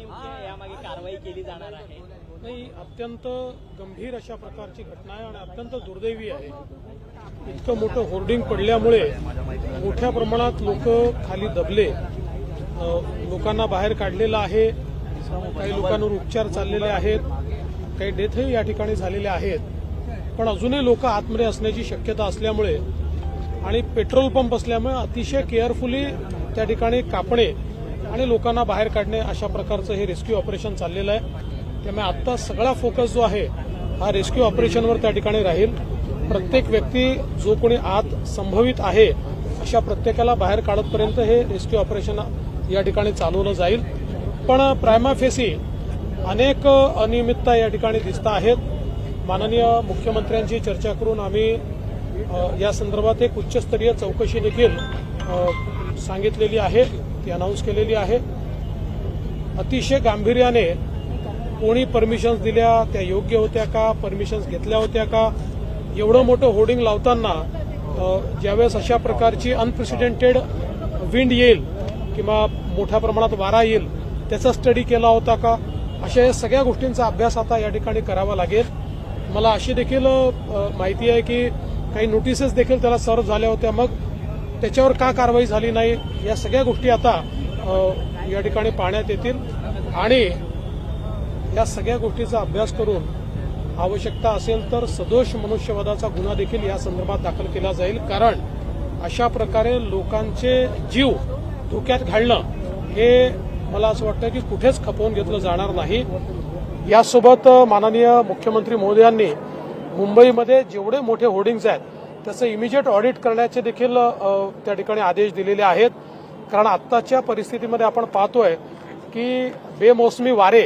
यामागे कारवाई केली जाणार आहे? नाही अत्यंत गंभीर अशा प्रकारची घटना आहे आणि अत्यंत दुर्दैवी आहे. इतकं मोठं होर्डिंग पडल्यामुळे मोठ्या प्रमाणात लोक खाली दबले. लोकांना बाहेर काढलेलं आहे. काही लोकांवर उपचार चाललेले आहेत. काही डेथही या ठिकाणी झालेले आहेत. पण अजूनही लोक आतमध्ये असण्याची शक्यता असल्यामुळे आणि पेट्रोल पंप असल्यामुळे अतिशय केअरफुली त्या ठिकाणी कापणे आणि लोकांना बाहेर काढणे अशा प्रकारचं हे रेस्क्यू ऑपरेशन चाललेलं आहे. त्यामुळे आत्ता सगळा फोकस जो आहे हा रेस्क्यू ऑपरेशनवर त्या ठिकाणी राहील. प्रत्येक व्यक्ती जो कोणी आत संभवित आहे अशा प्रत्येकाला बाहेर काढतपर्यंत हे रेस्क्यू ऑपरेशन या ठिकाणी चालवलं जाईल. पण प्रायमा फेसी अनेक अनियमितता या ठिकाणी दिसत आहेत. माननीय मुख्यमंत्र्यांची चर्चा करून आम्ही या संदर्भात एक उच्चस्तरीय चौकशी देखील सांगितलेली आहे ती अनाऊन्स केलेली आहे. अतिशय गांभीर्याने कोणी परमिशन्स दिल्या त्या योग्य होत्या का परमिशन्स घेतल्या होत्या का? एवढं मोठं होर्डिंग लावताना ज्यावेळेस अशा प्रकारची अनप्रेसिडेंटेड विंड येईल किंवा मोठ्या प्रमाणात वारा येईल त्याचा स्टडी केला होता का? अशा या सगळ्या गोष्टींचा अभ्यास आता या ठिकाणी करावा लागेल. मला अशी देखील माहिती आहे की काही नोटिसेस देखील त्याला सर्व झाल्या होत्या. मग त्याच्यावर का कारवाई झाली नाही या सगळ्या गोष्टी आता या ठिकाणी पाहण्यात येतील. आणि या सगळ्या गोष्टीचा अभ्यास करून आवश्यकता असेल तर सदोष मनुष्यवादाचा गुन्हा देखील या संदर्भात दाखल केला जाईल. कारण अशा प्रकारे लोकांचे जीव धोक्यात घालणं हे मला असं वाटतं की कुठेच खपवून घेतलं जाणार नाही. यासोबत माननीय मुख्यमंत्री महोदयांनी मुंबईमध्ये जेवढे मोठे होर्डिंग्ज आहेत त्याचं इमिजिएट ऑडिट करण्याचे देखील त्या ठिकाणी आदेश दिलेले आहेत. कारण आत्ताच्या परिस्थितीमध्ये आपण पाहतोय की बेमोसमी वारे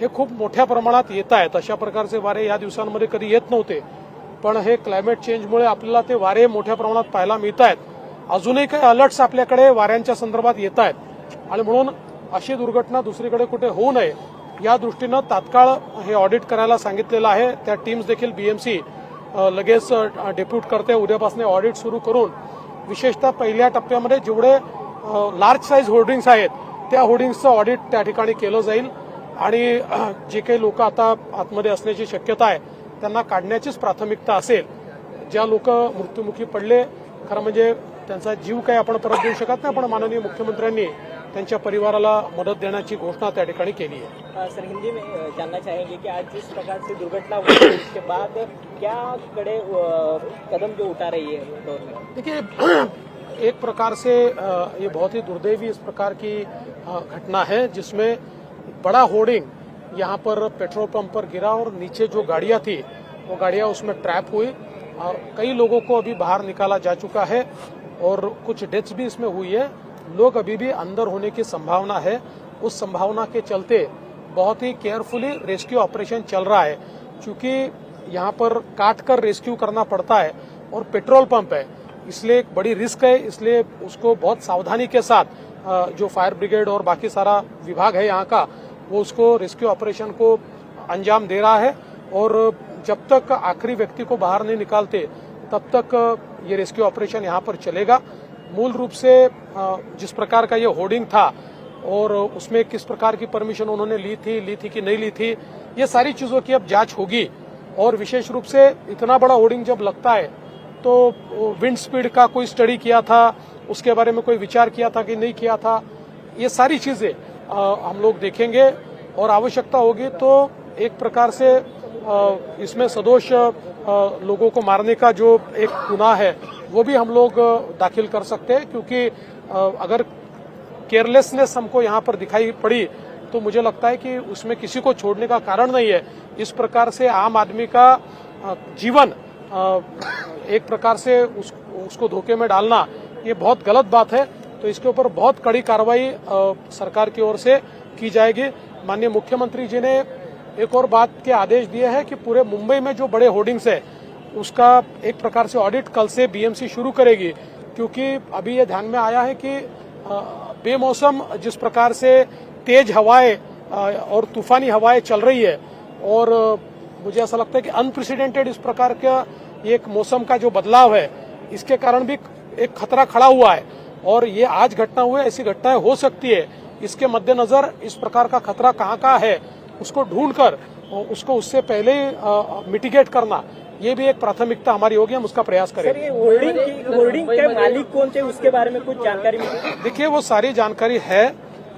हे खूप मोठ्या प्रमाणात येत आहेत. अशा प्रकारचे वारे या दिवसांमध्ये कधी येत नव्हते. पण हे क्लायमेट चेंजमुळे आपल्याला ते वारे मोठ्या प्रमाणात पाहायला मिळत आहेत. अजूनही काही अलर्ट्स आपल्याकडे वाऱ्यांच्या संदर्भात येत आहेत. आणि म्हणून अशी दुर्घटना दुसरीकडे कुठे होऊ नये या दृष्टीनं तात्काळ हे ऑडिट करायला सांगितलेलं आहे. त्या टीम्स देखील बीएमसी लगेच डेप्यूट करते. उद्यापासून ऑडिट सुरू करून विशेषतः पहिल्या टप्प्यामध्ये जेवढे लार्ज साईज होर्डिंग्स आहेत त्या होर्डिंग्सचं ऑडिट त्या ठिकाणी केलं जाईल. आणि जे काही लोक आता आतमध्ये असण्याची शक्यता आहे त्यांना काढण्याचीच प्राथमिकता असेल. ज्या लोक मृत्युमुखी पडले खरं म्हणजे त्यांचा जीव काही आपण परत देऊ शकत नाही. पण माननीय मुख्यमंत्र्यांनी त्यांच्या परिवाराला मदत देण्याची घोषणा त्या ठिकाणी केली आहे. सर हिंदी में जानना चाहेंगे कि आज जिस प्रकार से दुर्घटना हुई उसके बाद क्या कड़े कदम जो उठा रही है गवर्नमेंट देखिए एक प्रकार से ये बहुत ही दुर्दैवी इस प्रकार की घटना है जिसमें बड़ा होर्डिंग यहाँ पर पेट्रोल पंप पर गिरा और नीचे जो गाड़ियाँ थी वो गाड़ियाँ उसमें ट्रैप हुई और कई लोगों को अभी बाहर निकाला जा चुका है और कुछ डेथ्स भी इसमें हुई है। लोग अभी भी अंदर होने की संभावना है। उस संभावना के चलते बहुत ही केयरफुली रेस्क्यू ऑपरेशन चल रहा है। क्योंकि यहाँ पर काट कर रेस्क्यू करना पड़ता है और पेट्रोल पंप है। इसलिए एक बड़ी रिस्क है। इसलिए उसको बहुत सावधानी के साथ जो फायर ब्रिगेड और बाकी सारा विभाग है यहाँ का, वो उसको रेस्क्यू ऑपरेशन को अंजाम दे रहा है। और जब तक आखिरी व्यक्ति को बाहर नहीं निकालते, तब तक ये रेस्क्यू ऑपरेशन यहाँ पर चलेगा। मूल रूप से जिस प्रकार का ये होर्डिंग था और उसमें किस प्रकार की परमिशन उन्होंने ली थी ली थी कि नहीं ली थी, ये सारी चीज़ों की अब जाँच होगी। और विशेष रूप से इतना बड़ा होर्डिंग जब लगता है तो विंड स्पीड का कोई स्टडी किया था, उसके बारे में कोई विचार किया था कि नहीं किया था, ये सारी चीज़ें हम लोग देखेंगे। और आवश्यकता होगी तो एक प्रकार से इसमें सदोष लोगों को मारने का जो एक गुनाह है वो भी हम लोग दाखिल कर सकते हैं क्योंकि अगर केयरलेसनेस हमको यहाँ पर दिखाई पड़ी तो मुझे लगता है कि उसमें किसी को छोड़ने का कारण नहीं है। इस प्रकार से आम आदमी का जीवन एक प्रकार से उस, उसको धोखे में डालना ये बहुत गलत बात है। तो इसके ऊपर बहुत कड़ी कार्रवाई सरकार की ओर से की जाएगी। माननीय मुख्यमंत्री जी ने एक और बात के आदेश दिए हैं कि पूरे मुंबई में जो बड़े होर्डिंग्स है, उसका एक प्रकार से ऑडिट कल से बीएमसी शुरू करेगी। क्योंकि अभी ये ध्यान में आया है कि बेमौसम जिस प्रकार से तेज हवाएँ और तूफानी हवाएँ चल रही है, और मुझे ऐसा लगता है कि अनप्रेसिडेंटेड इस प्रकार का एक मौसम का जो बदलाव है, इसके कारण भी एक खतरा खड़ा हुआ है। और ये आज घटना हुई ऐसी घटनाएँ हो सकती है। इसके मद्देनजर इस प्रकार का खतरा कहाँ कहाँ है उसको ढूंढकर उसको उससे पहले मिटिगेट करना ये भी एक प्राथमिकता हमारी होगी हम उसका प्रयास सर करेंगे। ये होर्डिंग की मालिक कौन थे उसके बारे में कुछ जानकारी देखिए वो सारी जानकारी है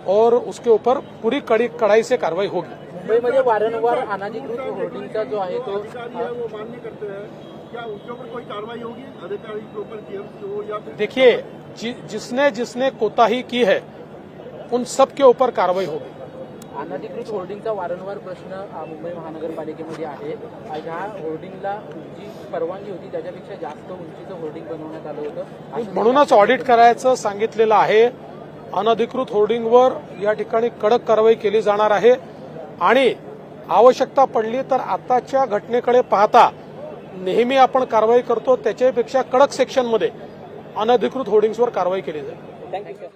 और उसके ऊपर पूरी कड़ी कड़ाई से कार्रवाई होगी। मुंबईमध्ये वारंवार अनाधिकृत होर्डिंगचा जो आहे तो देखिए जि, जिसने जिसने कोताही की है उन सब के ऊपर कार्रवाई होगी। अनाधिकृत होर्डिंगचा वारंवार प्रश्न मुंबई महानगरपालिकेमध्ये आहे. ह्या होर्डिंगला जी परवानगी होती त्याच्यापेक्षा जास्त उंचीचं होर्डिंग बनवण्यात आलं होतं. म्हणूनच ऑडिट करायचं सांगितलेलं आहे. अनधिकृत होर्डिंगवर या ठिकाणी कडक कारवाई केली जाणार आहे. आणि आवश्यकता पडली तर आताच्या घटनेकडे पाहता नेहमी आपण कारवाई करतो त्याच्यापेक्षा कडक सेक्शनमध्ये अनधिकृत होर्डिंग्सवर कारवाई केली जाईल. थँक्यू